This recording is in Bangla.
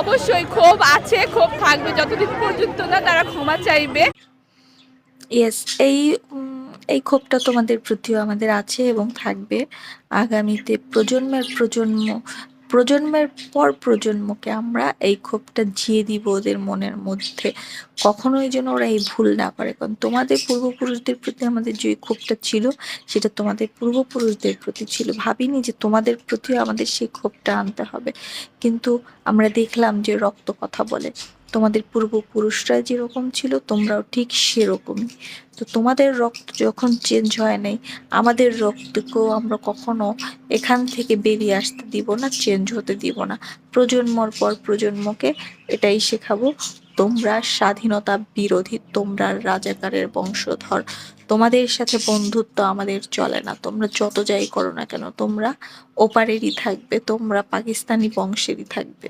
অবশ্যই ক্ষোভ আছে, ক্ষোভ থাকবে, যতদিন পর্যন্ত না তারা ক্ষমা চাইবে। ইয়েস এই এই ক্ষোভটা তোমাদের প্রতিও আমাদের আছে এবং থাকবে। আগামীতে প্রজন্মের প্রজন্ম প্রজন্মের পর প্রজন্মকে আমরা এই ক্ষোভটা ঝিয়ে দিব ওদের মনের মধ্যে। কখনোই যেন ওরা এই ভুল না করে। কারণ তোমাদের পূর্বপুরুষদের প্রতি আমাদের যে ক্ষোভটা ছিল, সেটা তোমাদের পূর্বপুরুষদের প্রতি ছিল। ভাবিনি যে তোমাদের প্রতিও আমাদের সেই ক্ষোভটা আনতে হবে। কিন্তু আমরা দেখলাম যে রক্ত কথা বলে। তোমাদের পূর্বপুরুষরা যেরকম ছিল, তোমরাও ঠিক সেরকমই। তো তোমাদের রক্ত যখন চেঞ্জ হয় নাই, আমাদের রক্তকেও আমরা কখনো এখান থেকে বেরিয়ে আসতে দিব না চেঞ্জ হতে দিব না। প্রজন্মর পর প্রজন্মকে এটাই শেখাবো, তোমরা স্বাধীনতা বিরোধী, তোমরা রাজাকারের বংশধর। তোমাদের সাথে বন্ধুত্ব আমাদের চলে না, তোমরা যত যাই করো না কেন, তোমরা ওপারেরই থাকবে, তোমরা পাকিস্তানি বংশেরই থাকবে।